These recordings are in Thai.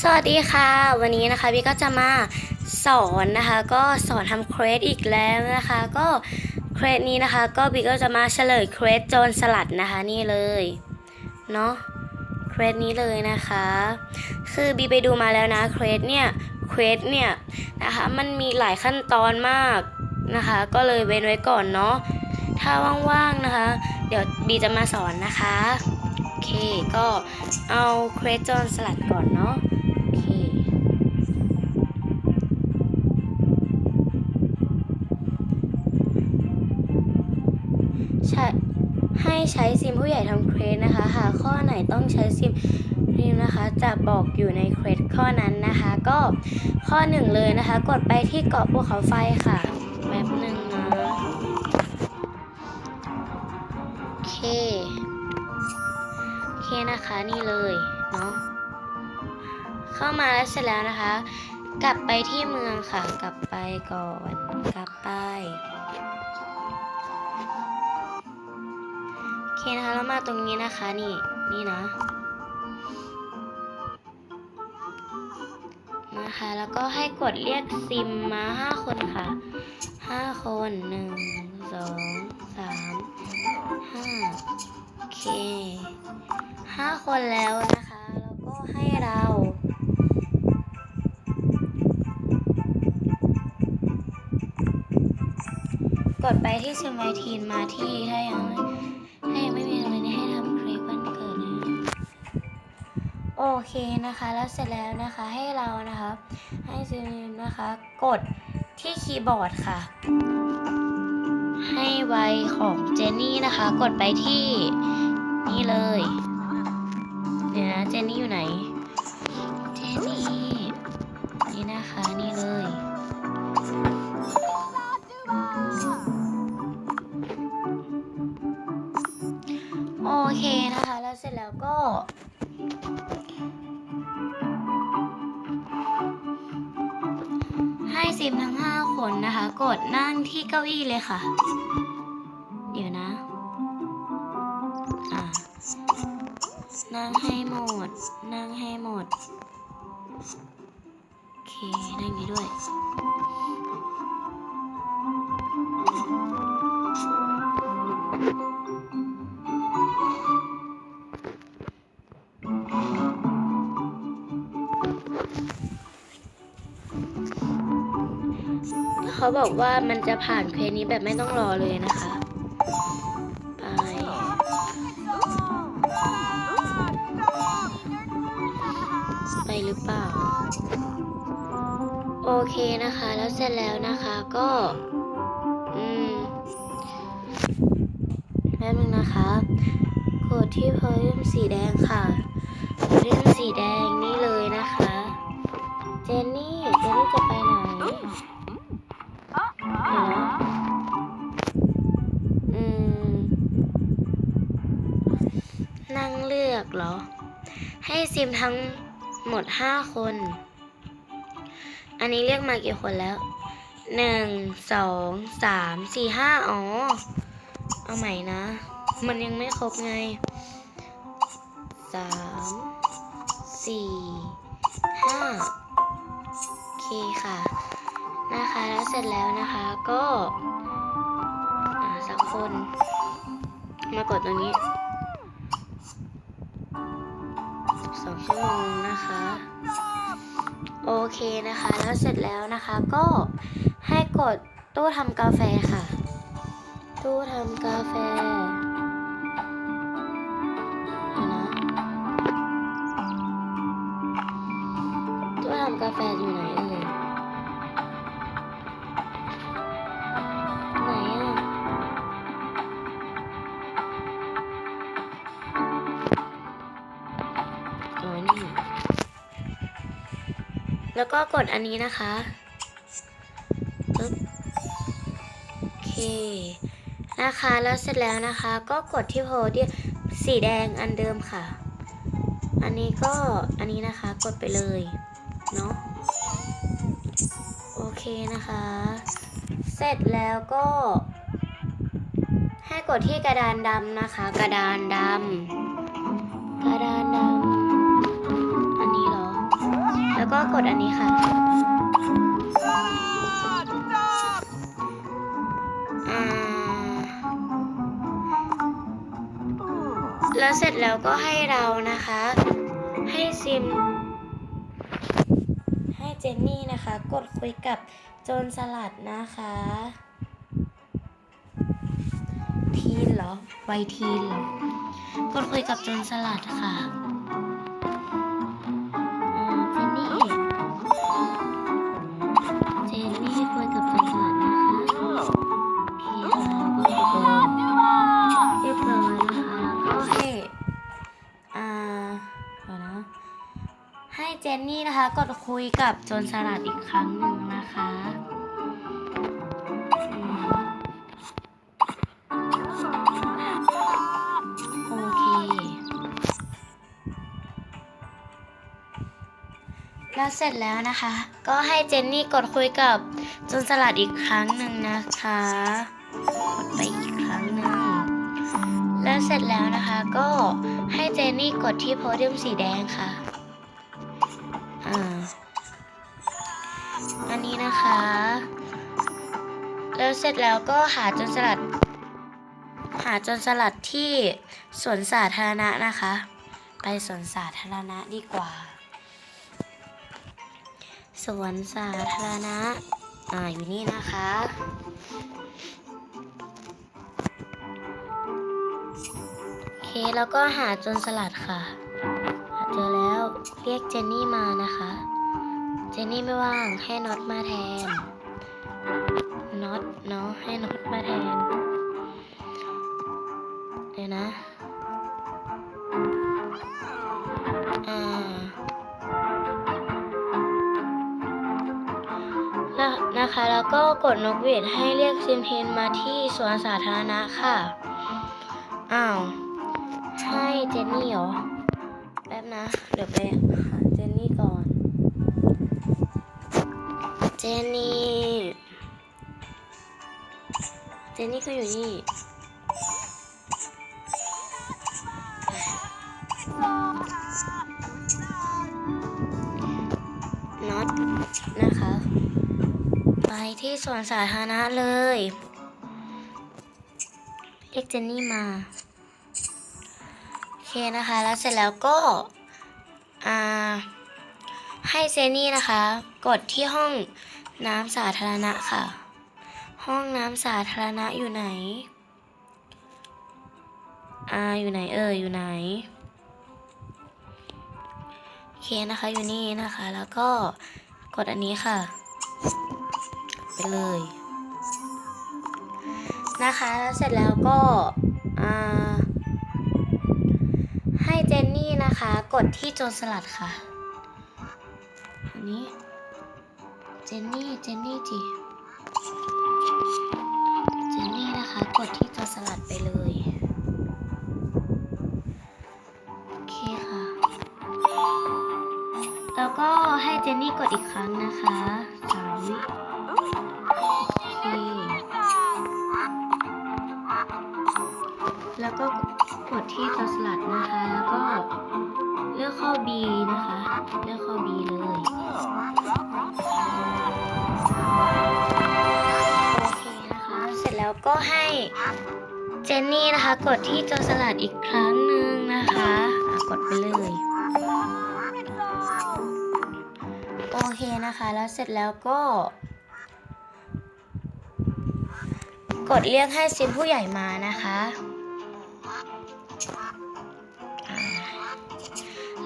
สวัสดีค่ะ วันนี้นะคะพี่ก็จะมาสอนนะคะ ก็สอนทำเครสอีกแล้วนะคะ ก็เครสนี้นะคะ ก็พี่ก็จะมาเฉลยเครสโจรสลัดนะคะนี่เลยเนาะเครสนี้เลยนะคะ คือบีไปดูมาแล้วนะเครสเนี่ยเครสเนี่ยนะคะมันมีหลายขั้นตอนมากนะคะ ก็เลยเว้นไว้ก่อนเนาะถ้าว่างๆนะคะ เดี๋ยวบีจะมาสอนนะคะโอเคก็เอาเครสโจรสลัดก่อนเนาะ ให้ใช้ซิมผู้ใหญ่ทำเครสนะคะ หากข้อไหนต้องใช้ซิมริมนะคะจะบอกอยู่ในเครสข้อนั้นนะคะ ก็ข้อหนึ่งเลยนะคะ กดไปที่เกาะภูเขาไฟค่ะแบบหนึ่งนะโอเคโอเคนะคะนี่เลยเนาะเข้ามาแล้วเสร็จแล้วนะคะ กลับไปที่เมืองค่ะ กลับไปก่อน กลับไป เคนะคะแล้วมาตรงนี้นะคะ นี่นี่นะ นะคะ แล้วก็ให้กดเรียกซิมมาห้าคนค่ะห้าคนหนึ่งสองสามห้าโอเคห้าคนแล้วนะคะ แล้วก็ให้เรากดไปที่ซิมไวทีนมาที่ถ้ายัง โอเคนะคะ แล้วเสร็จแล้วนะคะให้เรานะคะให้ซิมนะคะ กดที่คีย์บอร์ดค่ะ ให้ไวของเจนนี่นะคะ กดไปที่นี่เลยเดี๋ยวนะเจนนี่อยู่ไหน เจนนี่ นี่นะคะนี่เลยโอเคนะคะ แล้วเสร็จแล้วก็ ซิมทั้ง 5 คนนะคะ กดนั่งที่เก้าอี้เลยค่ะ เดี๋ยวนะอะนั่งให้หมด นั่งให้หมด โอเค นั่งอย่างนี้ด้วย เขาบอกว่ามันจะผ่านเควสนี้แบบไม่ต้องรอเลยนะคะ ไป ไปหรือเปล่า โอเคนะคะ แล้วเสร็จแล้วนะคะก็ อืมแป๊บนึงนะคะกดที่พอยมสีแดงค่ะพอยมสีแดงนี่เลยนะคะ เจนนี่ เจนนี่จะไปไหน นะอืม นั่งเลือกเหรอ ให้ซิมทั้งหมดห้าคน อันนี้เรียกมากี่คนแล้วหนึ่งสองสามสี่ห้าอ๋อ เอาใหม่นะ มันยังไม่ครบไงสามสี่ห้าโอเคค่ะ นะคะแล้วเสร็จแล้วนะคะก็สักคน มากดตรงนี้สองชั่วโมงนะคะ โอเคนะคะ แล้วเสร็จแล้วนะคะก็ให้กดตู้ทำกาแฟค่ะ ตู้ทำกาแฟ แล้วก็กดอันนี้นะคะปึ๊บโอเคนะคะแล้วเสร็จแล้วนะคะก็กดที่โพเดียสีแดงอันเดิมค่ะ อันนี้ก็อันนี้นะคะกดไปเลยเนาะโอเคนะคะ เสร็จแล้วก็ ให้กดที่กระดานดำนะคะ กระดานดำกระดานดำ อันนี้เหรอก็กดอันนี้ค่ะแล้วเสร็จแล้วก็ให้เรานะคะ ให้ซิม ให้เจนนี่นะคะ กดคุยกับโจรสลัดนะคะ ทีนเหรอไวทีนเหรอกดคุยกับโจรสลัดค่ะ กดคุยกับโจรสลัดอีกครั้งหนึ่งนะคะโอเค แล้วเสร็จแล้วนะคะ ก็ให้เจนนี่กดคุยกับโจนสลัดอีกครั้งหนึ่งนะคะกดไปอีกครั้งหนึ่งแล้วเสร็จแล้วนะคะก็ให้เจนนี่กดที่โพเดียมสีแดงค่ะ อันนี้นะคะ แล้วเสร็จแล้วก็หาจนสลัด หาจนสลัดที่สวนสาธารณะนะคะ ไปสวนสาธารณะดีกว่า สวนสาธารณะอ่าอยู่นี่นะคะโอเคแล้วก็หาจนสลัดค่ะ หาเจอแล้ว เรียกเจนนี่มานะคะ เจนนี่ไม่ว่างให้น็อตมาแทน น็อตเนาะให้น็อตมาแทน เดี๋ยวนะอ่าแล้วนะคะแล้วก็กดนกหวีดให้เรียกซิมเทนมาที่สวนสาธารณะค่ะ อ้าวให้เจนนี่เหรอ แป๊บนะ เดี๋ยวไปหาเจนนี่ก่อน เจนนี่ เจนนี่ก็อยู่นี่น็อตนะคะ ไปที่สวนสาธารณะเลยเรียกเจนนี่มา เคนะคะ แล้วเสร็จแล้วก็ให้เจนนี่นะคะ กดที่ห้องน้ำสาธารณะค่ะ ห้องน้ำสาธารณะอยู่ไหนอ่าอยู่ไหนเอ่ยอยู่ไหนโอเคนะคะอยู่นี่นะคะ แล้วก็กดอันนี้ค่ะ ไปเลยนะคะแล้วเสร็จแล้วก็อ่า เจนนี่นะคะ กดที่โจรสลัดค่ะ อันนี้ เจนนี่ เจนนี่จีเจนนี่นะคะ กดที่โจรสลัดไปเลยโอเคค่ะ แล้วก็ให้เจนนี่กดอีกครั้งนะคะสามวิแล้วก็ กดที่ตัวสลัดนะคะ แล้วก็เลือกข้อ B นะคะ เลือกข้อ B เลย โอเคนะคะ เสร็จแล้วก็ให้เจนนี่นะคะ กดที่ตัวสลัดอีกครั้งหนึ่งนะคะะกดไปเลย โอเคนะคะ แล้วเสร็จแล้วก็กดเรียกให้ซิมผู้ใหญ่มานะคะ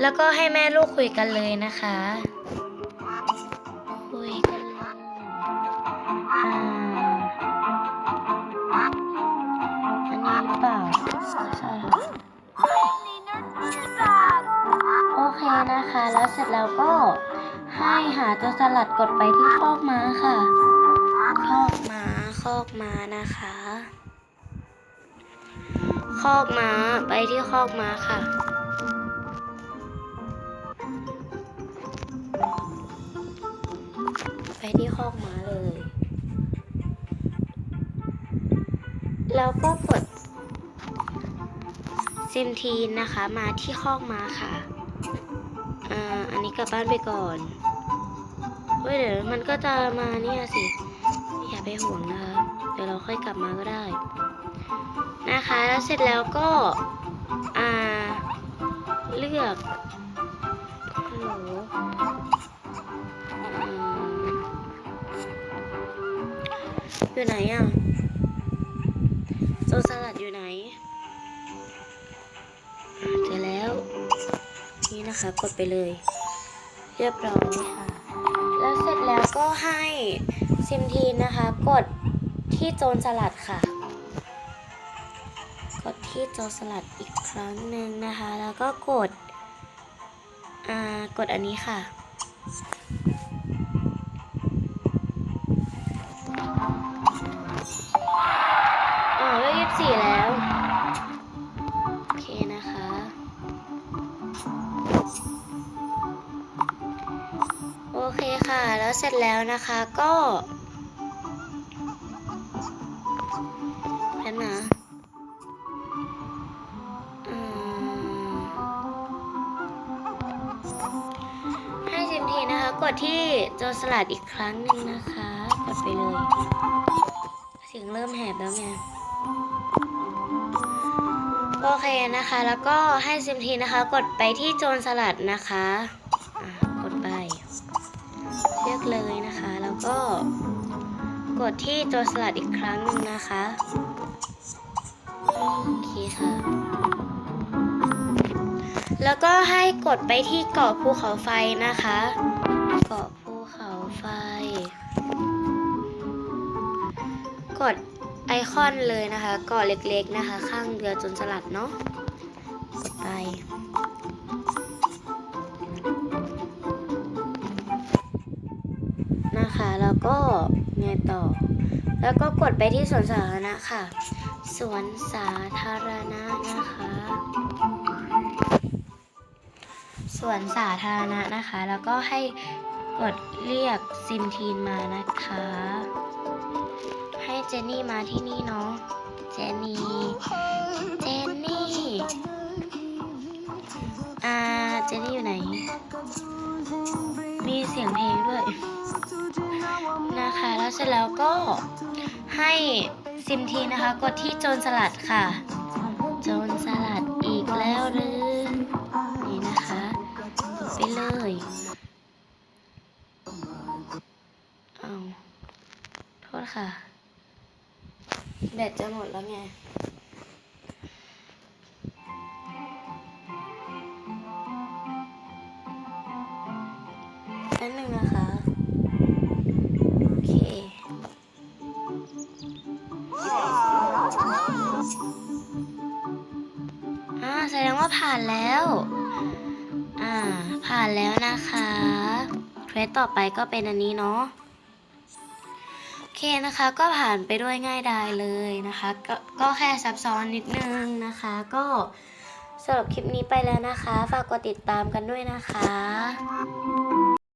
แล้วก็ให้แม่ลูกคุยกันเลยนะคะ คุยกันเลยอ่าอันนี้หรือเปล่าใช่ค่ะโอเคนะคะ แล้วเสร็จแล้วก็ให้หาตัวสลัดกดไปที่คอกม้าค่ะ คอกม้าคอกม้านะคะ คอกม้าไปที่คอกม้าค่ะ ไปที่คอกม้าเลย แล้วก็กดซิมทีนนะคะมาที่คอกม้าค่ะอ่าอันนี้กลับบ้านไปก่อนเฮ้ยเดี๋ยวมันก็จะมาเนี่ยสิ อย่าไปห่วงนะคะ เดี๋ยวเราค่อยกลับมาก็ได้ นะคะ แล้วเสร็จแล้วก็อ่าเลือกหลอืมอยู่ไหนอะโซนสลัดอยู่ไหนเจอแล้ว นี่นะคะกดไปเลย เรียบร้อยค่ะ แล้วเสร็จแล้วก็ให้ซิมทีนนะคะ กดที่โจรสลัดค่ะ กดที่จรสลัดอีกครั้งหนึ่งนะคะ แล้วก็กดอ่ากดอันนี้ค่ะ อ๋อเลขยี่สิบสี่แล้ว โอเคนะคะ โอเคค่ะ แล้วเสร็จแล้วนะคะก็ ที่โจรสลัดอีกครั้งหนึ่งนะคะกดไปเลยเสียงเริ่มแหบแล้วไงโอเคนะคะ แล้วก็ให้ซิมทีนะคะ กดไปที่โจรสลัดนะคะะกดไปเลือกเลยนะคะ แล้วก็กดที่โจรสลัดอีกครั้งหนึ่งนะคะโอเคค่ะ แล้วก็ให้กดไปที่เกาะภูเขาไฟนะคะ กดไอคอนเลยนะคะกาะเล็กๆนะคะ ข้างเรือจนสลัดเนาะกดไปนะคะแล้วก็ไงต่อ แล้วก็กดไปที่สวนสาธารณะค่ะ สวนสาธารณะนะคะสวนสาธารณะนะคะ แล้วก็ให้กดเรียกซิมทีนมานะคะ เจนนี่มาที่นี่เนาะ เจนนี่ เจนนี่ อ่า เจนนี่อยู่ไหน มีเสียงเพลงด้วย นะคะ แล้วเสร็จแล้วก็ให้ซิมทีนะคะ กดที่โจรสลัดค่ะ โจรสลัดอีกแล้วหรือ นี่นะคะกดไปเลยเอาโทษค่ะ แบตจะหมดแล้วไงแป๊บนึงนะคะ โอเค อ่า แสดงว่าผ่านแล้ว อ่า ผ่านแล้วนะคะ เควสต่อไปก็เป็นอันนี้เนาะ เคนะคะก็ผ่านไปด้วยง่ายดายเลยนะคะก็ก็แค่ซับซ้อนนิดนึงนะคะ ก็สำหรับคลิปนี้ไปแล้วนะคะ ฝากกดติดตามกันด้วยนะคะ